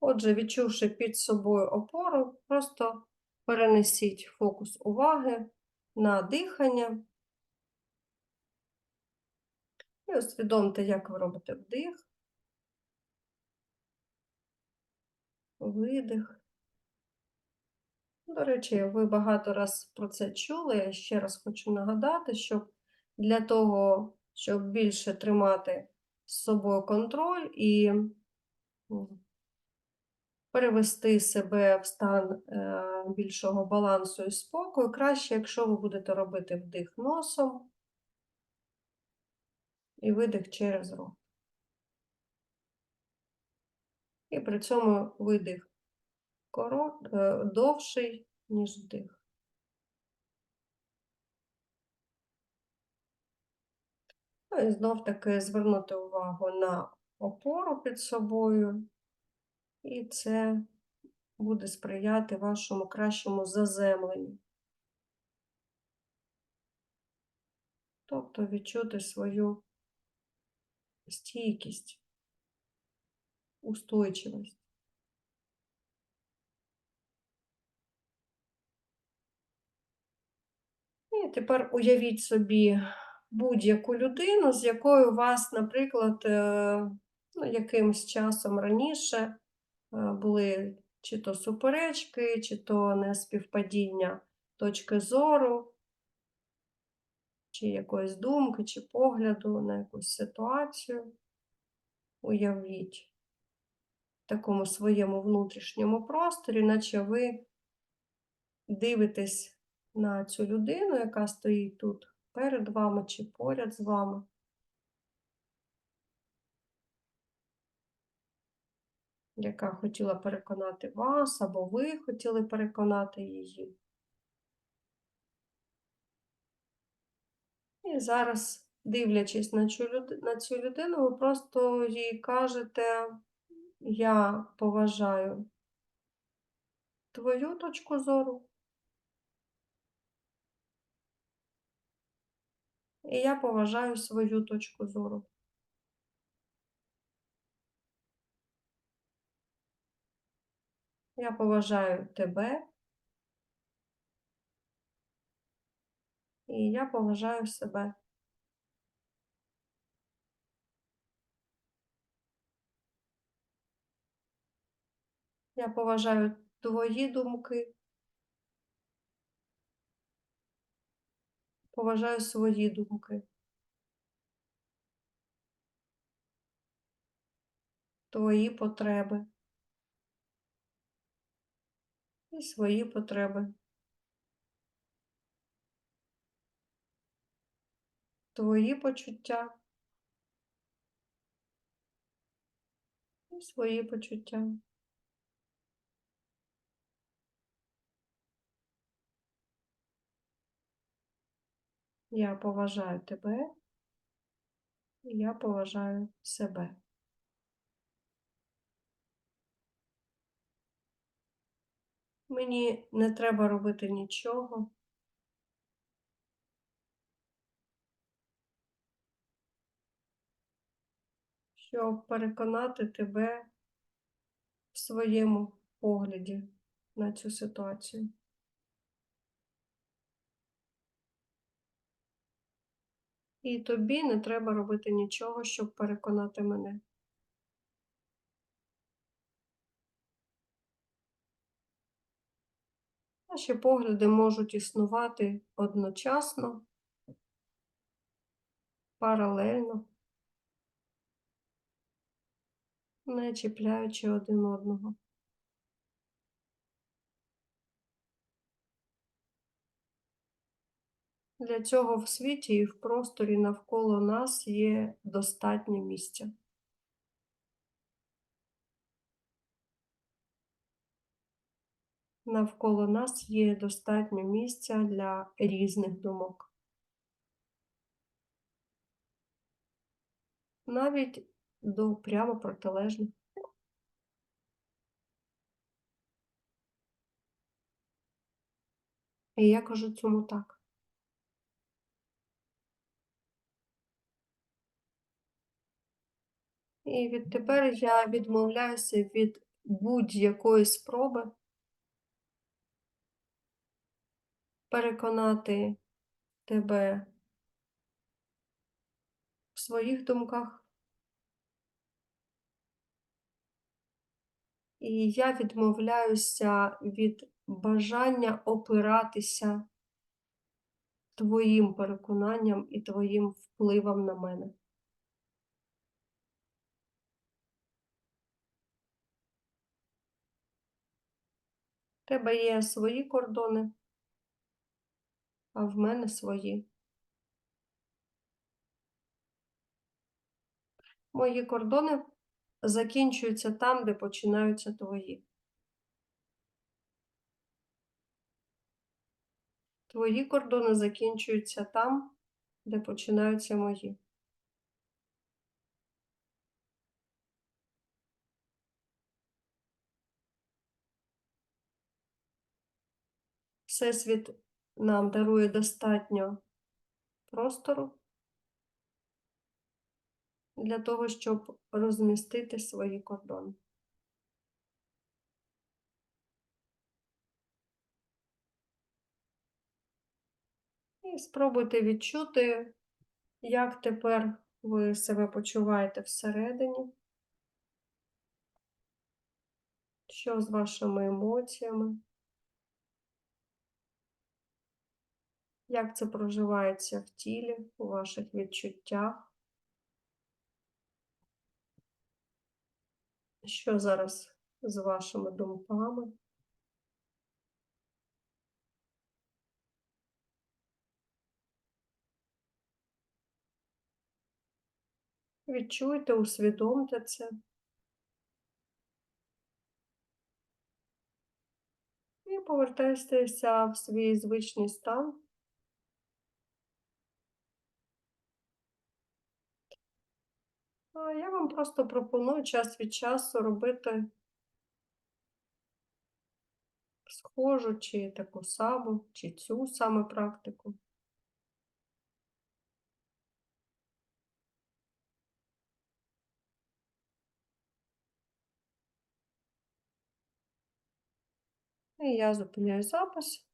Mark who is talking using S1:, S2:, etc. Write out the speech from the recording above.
S1: Отже, відчувши під собою опору, просто перенесіть фокус уваги на дихання. І усвідомте, як ви робите вдих, видих. До речі, ви багато раз про це чули. Я ще раз хочу нагадати, що для того, щоб більше тримати з собою контроль і перевести себе в стан е, більшого балансу і спокою, краще, якщо ви будете робити вдих носом і видих через рот. І при цьому видих корот, е, довший, ніж вдих. Ну і знов таки звернути увагу на опору під собою, і це буде сприяти вашому кращому заземленню. Тобто відчути свою стійкість, устойчивість. І тепер уявіть собі будь-яку людину, з якою у вас, наприклад, е, ну, якимось часом раніше були чи то суперечки, чи то неспівпадіння точки зору, чи якоїсь думки, чи погляду на якусь ситуацію. Уявіть в такому своєму внутрішньому просторі, наче ви дивитесь на цю людину, яка стоїть тут перед вами чи поряд з вами. Яка хотіла переконати вас, або ви хотіли переконати її. І зараз, дивлячись на цю, людину, ви просто їй кажете, я поважаю твою точку зору. І я поважаю свою точку зору. Я поважаю тебе. І я поважаю себе. Я поважаю твої думки. Поважаю свої думки. Твої потреби. І свої потреби. Твої почуття. І свої почуття. Я поважаю тебе, і я поважаю себе. Мені не треба робити нічого. Щоб переконати тебе в своєму погляді на цю ситуацію. І тобі не треба робити нічого, щоб переконати мене. Наші погляди можуть існувати одночасно, паралельно, не чіпляючи один одного. Для цього в світі і в просторі навколо нас є достатньо місця. Навколо нас є достатньо місця для різних думок. Навіть до прямо протилежних. І я кажу цьому так. І відтепер я відмовляюся від будь-якої спроби переконати тебе в своїх думках. І я відмовляюся від бажання опиратися твоїм переконанням і твоїм впливом на мене. Тебе є свої кордони, а в мене свої. Мої кордони закінчуються там, де починаються твої. Твої кордони закінчуються там, де починаються мої. Всесвіт нам дарує достатньо простору для того, щоб розмістити свої кордони. І спробуйте відчути, як тепер ви себе почуваєте всередині, що з вашими емоціями, як це проживається в тілі, у ваших відчуттях. Що зараз з вашими думками? Відчуйте, усвідомте це. І повертайтеся в свій звичний стан. Я вам просто пропоную час від часу робити схожу, чи таку саму, чи цю саме практику. І я зупиняю запис.